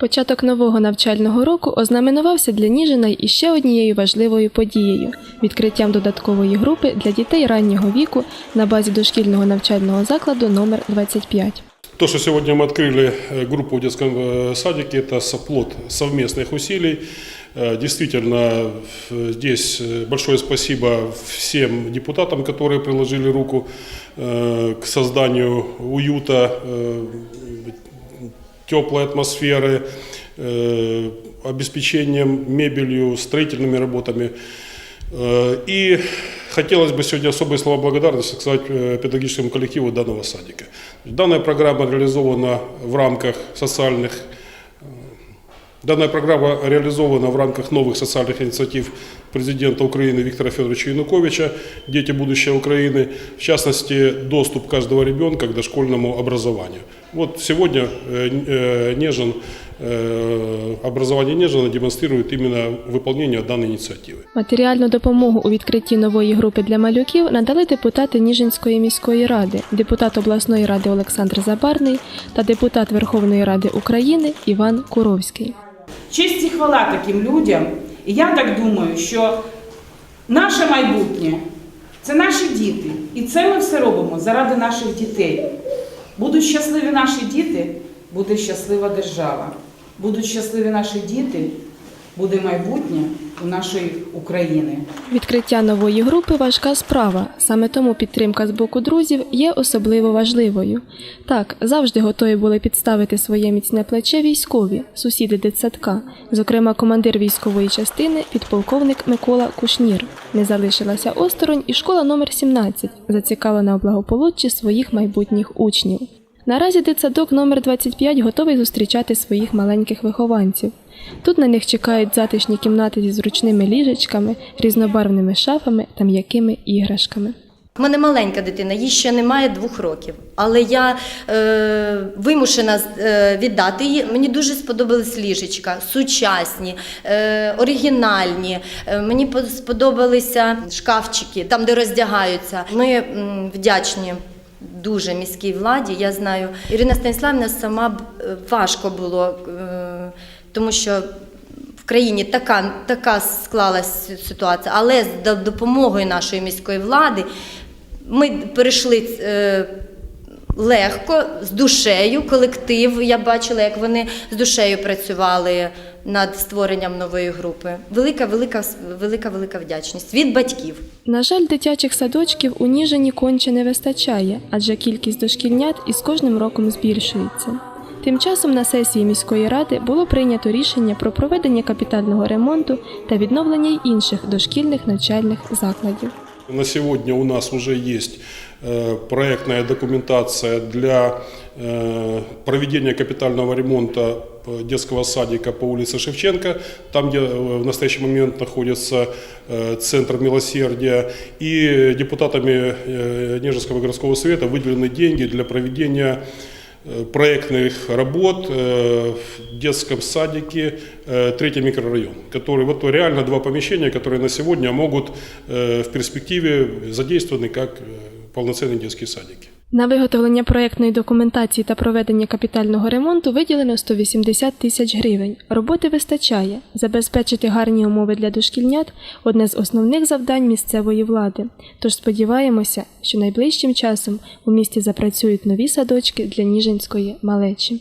Початок нового навчального року ознаменувався для Ніжина й іще однією важливою подією відкриттям додаткової групи для дітей раннього віку на базі дошкільного навчального закладу номер 25. То, что сегодня мы открыли э, группу в детском э, садике, это соплод совместных усилий. Э, Действительно, э, здесь э, большое спасибо всем депутатам, которые приложили руку э, к созданию уюта, э, теплой атмосферы, э, обеспечением мебелью, строительными работами. Э, И хотелось бы сегодня особые слова благодарности сказать э, педагогическому коллективу данного садика. Данная программа реализована в рамках социальных Данная программа реализована в рамках новых социальных инициатив президента Украины Виктора Федоровича Януковича «Дети будущего Украины», в частности, доступ каждого ребенка к дошкольному образованию. Вот сегодня э, э, Нежин, э, образование Нежина демонстрирует именно выполнение данной инициативы. Матеріальну допомогу у відкритті нової групи для малюків надали депутати Ніжинської міської ради, депутат обласної ради Олександр Забарний та депутат Верховної Ради України Іван Куровський. Честь і хвала таким людям. І я так думаю, що наше майбутнє це наші діти. І це ми все робимо заради наших дітей. Будуть щасливі наші діти, буде щаслива держава. Будуть щасливі наші діти, буде майбутнє у нашої України. Відкриття нової групи важка справа. Саме тому підтримка з боку друзів є особливо важливою. Так, завжди готові були підставити своє міцне плече військові, сусіди дитсадка, зокрема командир військової частини, підполковник Микола Кушнір. Не залишилася осторонь і школа номер 17, зацікавлена у благополуччі своїх майбутніх учнів. Наразі дитсадок номер 25 готовий зустрічати своїх маленьких вихованців. Тут на них чекають затишні кімнати зі зручними ліжечками, різнобарвними шафами та м'якими іграшками. У мене маленька дитина, їй ще немає двох років, але я е, вимушена е, віддати її. Мені дуже сподобались ліжечка, сучасні, е, оригінальні. Е, мені по- сподобалися шкафчики, там, де роздягаються. Ми вдячні. Дуже міській владі, я знаю. Ірина Станіславівна сама е, важко було, е, тому що в країні така, така склалась ситуація, але з допомогою нашої міської влади ми перейшли е, легко, з душею. Колектив, я бачила, як вони з душею працювали над створенням нової групи. Велика, велика, велика, велика вдячність від батьків. На жаль, дитячих садочків у Ніжині конче не вистачає, адже кількість дошкільнят із кожним роком збільшується. Тим часом на сесії міської ради було прийнято рішення про проведення капітального ремонту та відновлення й інших дошкільних навчальних закладів. На сегодня у нас уже есть э, проектная документация для э, проведения капитального ремонта э, детского садика по улице Шевченко, там, где э, в настоящий момент находится э, Центр милосердия. И депутатами э, Нежинского городского совета выделены деньги для проведения э, проектных работ э, в детском садике э, третий микрорайон, который вот реально два помещения, которые на сегодня могут э, в перспективе задействованы как полноценные детские садики. На виготовлення проєктної документації та проведення капітального ремонту виділено 180 тисяч гривень. Роботи вистачає. Забезпечити гарні умови для дошкільнят одне з основних завдань місцевої влади. Тож сподіваємося, що найближчим часом у місті запрацюють нові садочки для Ніжинської малечі.